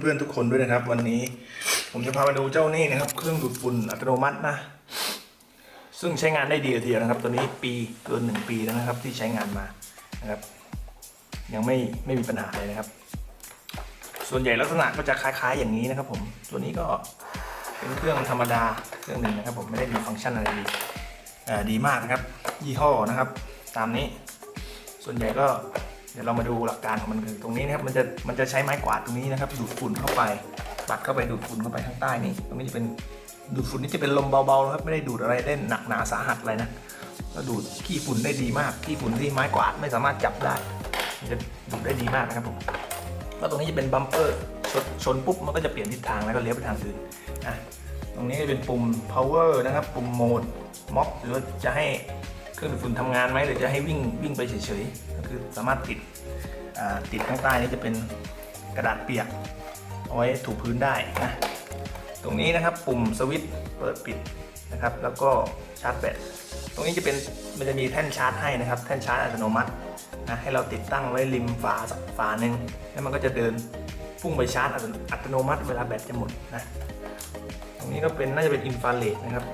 เพื่อนๆทุกคนด้วยนะครับ วันนี้ ผมจะพามาดูเจ้านี่นะครับ เครื่องดูดฝุ่นอัตโนมัตินะ ซึ่งใช้งานได้ดีทีเดียวนะครับ ตัวนี้ปีเกินหนึ่งปีแล้วนะครับ ที่ใช้งานมานะครับ ยังไม่ไม่มีปัญหาเลยนะครับ ส่วนใหญ่ลักษณะก็จะคล้าย ๆ อย่างนี้นะครับ ผมตัวนี้ก็เป็นเครื่องธรรมดาเครื่องหนึ่งนะครับ ผมไม่ได้มีฟังก์ชันอะไรดีดีมากนะครับ ยี่ห้อนะครับ ตามนี้ ส่วนใหญ่ก็ เดี๋ยวเรามาดูหลักการของมันคือตรงนี้นะครับมันจะมันจะใช้ไม้กวาดตรงนี้นะครับดูดฝุ่นเข้าไปปัดเข้าไปดูดฝุ่นเข้าไปข้างใต้นี่ตรงนี้จะเป็นดูดฝุ่นนี่จะเป็นลมเบาๆนะครับไม่ได้ดูดอะไรได้หนักหนาสาหัสอะไรนะก็ดูดขี้ฝุ่นได้ดีมากขี้ฝุ่นที่ไม้กวาดไม่สามารถจับได้มันจะดูดได้ดีมากนะครับผมแล้วตรงนี้จะเป็นบัมเปอร์ชนชนปุ๊บมันก็จะเปลี่ยนทิศทางแล้วก็เลี้ยวไปทางอื่นนะตรงนี้จะเป็นปุ่ม power นะครับ ปุ่มโหมดม็อบหรือจะให้ รื่องดูดฝุ่นทำงานไหมหรือจะให้วิ่งวิ่งไปเฉยๆก็คือสามารถติดติดข้างใต้นี่จะเป็นกระดาษเปียกเอาไว้ถูพื้นได้นะตรงนี้นะครับปุ่มสวิตช์เปิดปิดนะครับแล้วก็ชาร์จแบตตรงนี้จะเป็นมันจะมีแท่นชาร์จให้นะครับ แท่นชาร์จอัตโนมัตินะให้เราติดตั้งไว้ริมฝาสักฝาหนึ่งแล้วมันก็จะเดินพุ่งไปชาร์จอัตโนมัติเวลาแบตจะหมดนะ นี้ก็เป็นน่าจะเป็นอินฟราเรดนะครับ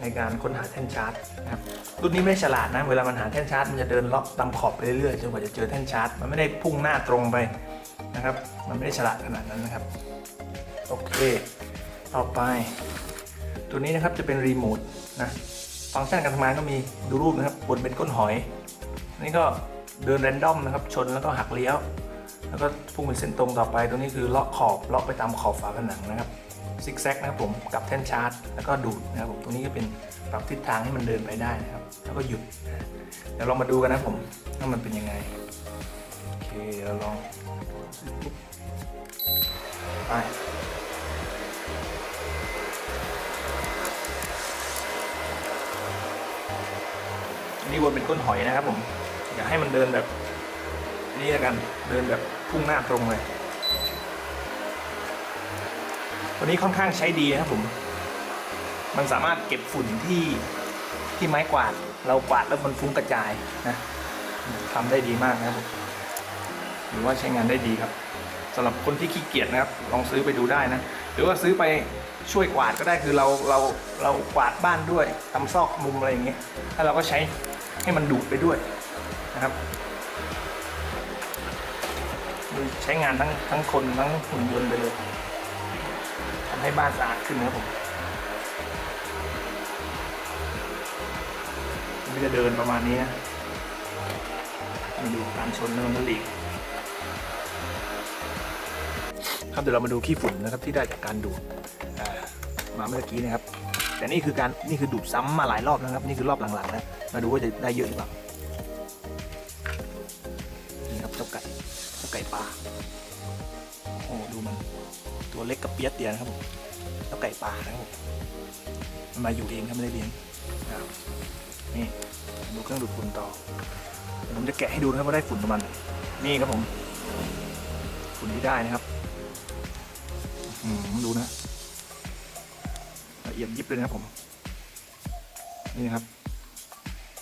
ในการค้นหาแท่นชาร์จนะครับรุ่นนี้ไม่ฉลาดนะ เวลามันหาแท่นชาร์จมันจะเดินเลาะตามขอบไปเรื่อยๆจนกว่าจะเจอแท่นชาร์จมันไม่ได้พุ่งหน้าตรงไปนะครับ มันไม่ได้ฉลาดขนาดนั้นนะครับโอเคต่อไป ตัวนี้นะครับจะเป็นรีโมทนะฟังก์ชันการทำงานก็มีดูรูปนะครับบนเป็นก้นหอยนี่ก็เดินแรนดอมนะครับชนแล้วก็หักเลี้ยว แล้วก็พุ่งเป็นเส้นตรงต่อไป ตรงนี้คือเลาะขอบเลาะไปตามขอบฝาผนังนะครับ ซิกแซกนะครับผมกับแท่นชาร์จ แล้วก็ดูดนะครับผมตรงนี้ก็เป็นปรับทิศทางให้มันเดินไปได้นะครับ แล้วก็หยุดเดี๋ยวเรามาดูกันนะผมว่ามันเป็นยังไงโอเคเดี๋ยวเราลองไปนี่วนเป็นก้นหอยนะครับผม อย่าให้มันเดินแบบ นี้ล้วกันเดินแบบพุ่งหน้าตรงเลย ตัวนี้ค่อนข้างใช้ดีนะครับผม มันสามารถเก็บฝุ่นที่ที่ไม้กวาด เรากวาดแล้วมันฟุ้งกระจายนะทำได้ดีมากนะครับผมหรือว่าใช้งานได้ดีครับสำหรับคนที่ขี้เกียจนะครับ ลองซื้อไปดูได้นะ หรือว่าซื้อไปช่วยกวาดก็ได้คือเราเราเรากวาดบ้านด้วยทำซอกมุมอะไรอย่างเงี้ยถ้าเราก็ใช้ให้มันดูดไปด้วยนะครับใช้งานทั้งทั้งคนทั้งหุ่นยนต์ไปเลย ให้บ้านสะอาดขึ้นนะครับผมมันจะเดินประมาณนี้นะมาดูการชนแล้วมันหลีกครับเดี๋ยวเรามาดูขี้ฝุ่นนะครับที่ได้จากการดูดมาเมื่อกี้นะครับ แต่นี่คือการนี่คือดูดซ้ำมาหลายรอบนะครับ นี่คือรอบหลังๆนะมาดูว่าจะได้เยอะหรือเปล่านี่ครับเจ้าไก่เจ้าไก่ป่า ตัวเล็กกับเปียกเตียนะครับผมแล้วไก่ป่านะครับผมมันมาอยู่เองครับไม่ได้เลี้ยงนะครับนี่ดูเครื่องดูดฝุ่นต่อเดี๋ยวผมจะแกะให้ดูนะครับว่าได้ฝุ่นประมาณไหนนี่ครับผม ฝุ่นที่ได้นะครับอืมดูนะละเอียดยิบเลยนะครับผม นี่นะครับ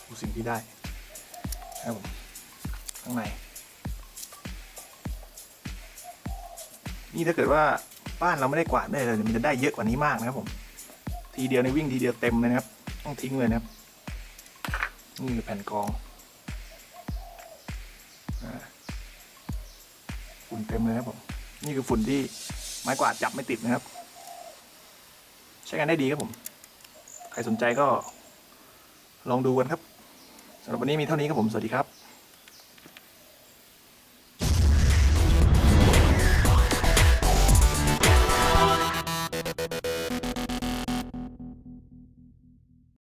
ดูสิ่งที่ได้นะครับผมข้างในนี่ถ้าเกิดว่า บ้านเราไม่ได้กวาดไม่ได้เลยมันจะได้เยอะกว่านี้มากนะครับผม ทีเดียวในวิ่งทีเดียวเต็มเลยนะครับ ต้องทิ้งเลยนะครับ นี่คือแผ่นกองอ่าฝุ่นเต็มเลยครับผม นี่คือฝุ่นที่ไม้กวาดจับไม่ติดนะครับ ใช้งานได้ดีครับผม ใครสนใจก็ลองดูกันครับสำหรับวันนี้มีเท่านี้ครับผม สวัสดีครับ